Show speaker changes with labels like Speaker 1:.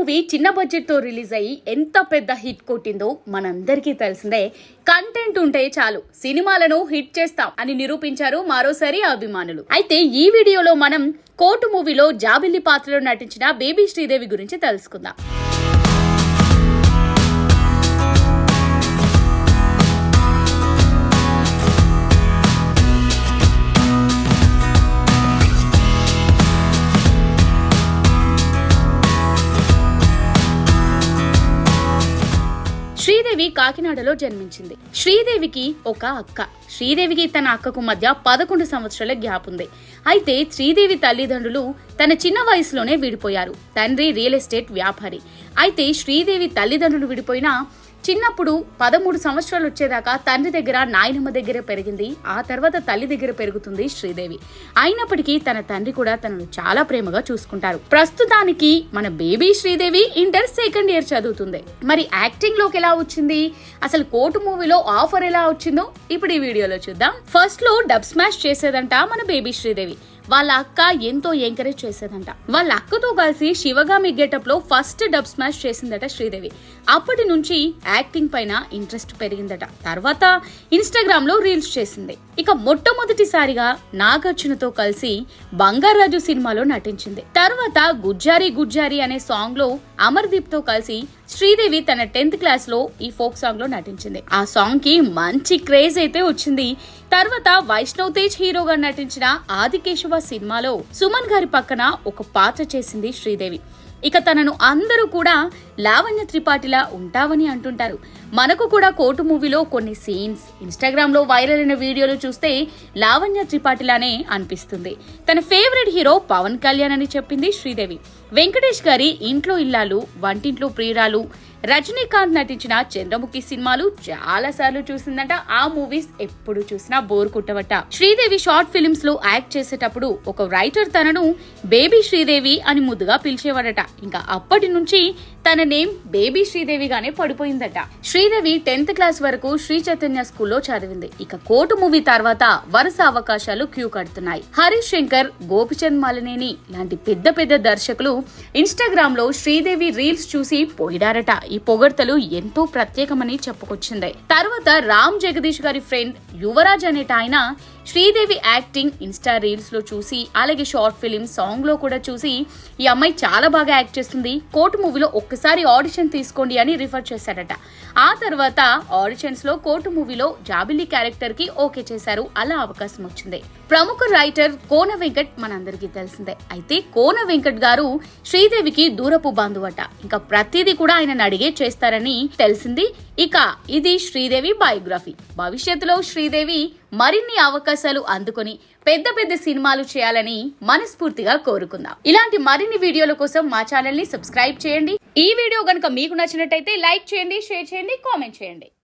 Speaker 1: Movie చిన్న బడ్జెట్తో release అయ్యి ఎంత పెద్ద హిట్ కొట్టిందో మనందరికీ తెలిసిందే. కంటెంట్ ఉంటే చాలు సినిమాలను హిట్ చేస్తాం అని నిరూపించారు మరోసారి అభిమానులు. అయితే ఈ వీడియోలో మనం కోర్టు మూవీలో జాబిల్లి పాత్రలో నటించిన బేబీ శ్రీదేవి గురించి తెలుసుకుందాం. శ్రీదేవి కాకినాడలో జన్మించింది. శ్రీదేవికి ఒక అక్క. శ్రీదేవికి తన అక్కకు మధ్య పదకొండు సంవత్సరాల గ్యాప్ ఉంది. అయితే శ్రీదేవి తల్లిదండ్రులు తన చిన్న వయసులోనే విడిపోయారు. తండ్రి రియల్ ఎస్టేట్ వ్యాపారి. అయితే శ్రీదేవి తల్లిదండ్రులు విడిపోయినా చిన్నప్పుడు పదమూడు సంవత్సరాలు వచ్చేదాకా తండ్రి దగ్గర నాయనమ్మ దగ్గర పెరిగింది. ఆ తర్వాత తల్లి దగ్గర పెరుగుతుంది శ్రీదేవి. అయినప్పటికీ తన తండ్రి కూడా తనను చాలా ప్రేమగా చూసుకుంటారు. ప్రస్తుతానికి మన baby Sridevi inter second year చదువుతుంది. మరి యాక్టింగ్లోకి ఎలా వచ్చింది? అసలు కోర్టు మూవీలో ఆఫర్ ఎలా వచ్చిందో? ఇప్పుడు ఈ వీడియోలో చూద్దాం. ఫస్ట్లో డబ్ స్మాష్ చేసేదంట మన బేబీ శ్రీదేవి. వాళ్ళ అక్క ఎంతో ఎంకరేజ్ చేసేదంట. వాళ్ళ అక్కతో కలిసి శివగామి గెటప్లో ఫస్ట్ డబ్ స్మాష్ చేసిందట శ్రీదేవి. అప్పటి నుంచి యాక్టింగ్ పైన ఇంట్రెస్ట్ పెరిగిందట. తర్వాత ఇన్స్టాగ్రామ్లో రీల్స్ చేసింది. ఇక మొట్టమొదటిసారిగా నాగార్జునతో కలిసి బంగారాజు సినిమాలో నటించింది. తర్వాత గుజ్జారి గుజ్జారి అనే సాంగ్లో అమర్దీప్తో కలిసి శ్రీదేవి తన టెన్త్ క్లాస్లో ఈ ఫోక్ సాంగ్లో నటించింది. ఆ సాంగ్కి మంచి క్రేజ్ అయితే వచ్చింది. తర్వాత వైష్ణవ్ తేజ్ హీరోగా నటించిన ఆదికేశవ సినిమాలో సుమన్ గారి పక్కన ఒక పాత్ర చేసింది శ్రీదేవి. ఇక తనను అందరూ కూడా లావణ్య త్రిపాఠిలా ఉంటావని అంటుంటారు. మనకు కూడా కోర్టు మూవీలో కొన్ని సీన్స్ ఇన్స్టాగ్రామ్లో వైరల్ అయిన వీడియోలు చూస్తే లావణ్య త్రిపాఠిలానే అనిపిస్తుంది. తన ఫేవరెట్ హీరో పవన్ కళ్యాణ్ అని చెప్పింది శ్రీదేవి. వెంకటేష్ గారి ఇంట్లో ఇల్లాలు వంటింట్లో ప్రియురాలు రజనీకాంత్ నటించిన చంద్రముఖి సినిమాలు చాలా సార్లు చూసిందట. ఆ మూవీస్ ఎప్పుడు చూసినా బోర్ కుట్టవట. శ్రీదేవి షార్ట్ ఫిలిమ్స్లో యాక్ట్ చేసేటప్పుడు ఒక రైటర్ తనను బేబీ శ్రీదేవి అని ముద్దుగా పిలిచేవాడట. ఇంకా అప్పటి నుంచి తన నేమ్ బేబీ శ్రీదేవిగానే పడిపోయిందట. శ్రీదేవి టెన్త్ క్లాస్ వరకు శ్రీ చైతన్య స్కూల్లో చదివింది. ఇక కోర్టు మూవీ తర్వాత వరుస అవకాశాలు క్యూ కడుతున్నాయి. హరీష్ శంకర్ గోపిచంద్ మాలనేని లాంటి పెద్ద పెద్ద దర్శకులు ఇన్స్టాగ్రామ్లో శ్రీదేవి రీల్స్ చూసి పోయిడారట. ఈ పొగడ్తలు ఎంతో ప్రత్యేకమని చెప్పుకొచ్చింది. తర్వాత రామ్ జగదీష్ గారి ఫ్రెండ్ యువరాజ్ అనేట ఆయన శ్రీదేవి యాక్టింగ్ ఇన్స్టా రీల్స్లో చూసి అలాగే షార్ట్ ఫిలిం సాంగ్లో కూడా చూసి ఈ అమ్మాయి చాలా బాగా యాక్ట్ చేస్తుంది కోర్టు మూవీలో ఒక్కసారి ఆడిషన్ తీసుకోండి అని రిఫర్ చేశాడట. ఆ తర్వాత ఆడిషన్స్లో కోర్టు మూవీలో జాబిలీ క్యారెక్టర్కి ఓకే చేశారు అలా అవకాశం వచ్చింది. ప్రముఖ రైటర్ కోన వెంకట్ మనందరికీ తెలిసిందే. అయితే కోన వెంకట్ గారు శ్రీదేవికి దూరపు బంధువట. ఇంకా ప్రతిదీ కూడా ఆయన అడిగే చేస్తారని తెలిసింది. ఇక ఇది శ్రీదేవి బయోగ్రఫీ. భవిష్యత్తులో శ్రీదేవి మరిన్ని అవకాశాలు అందుకొని పెద్ద పెద్ద సినిమాలు చేయాలని మనస్ఫూర్తిగా కోరుకుందాం. ఇలాంటి మరిన్ని వీడియోల కోసం మా ఛానల్ని సబ్స్క్రైబ్ చేయండి. ఈ వీడియో గనుక మీకు నచ్చినట్టయితే లైక్ చేయండి షేర్ చేయండి కామెంట్ చేయండి.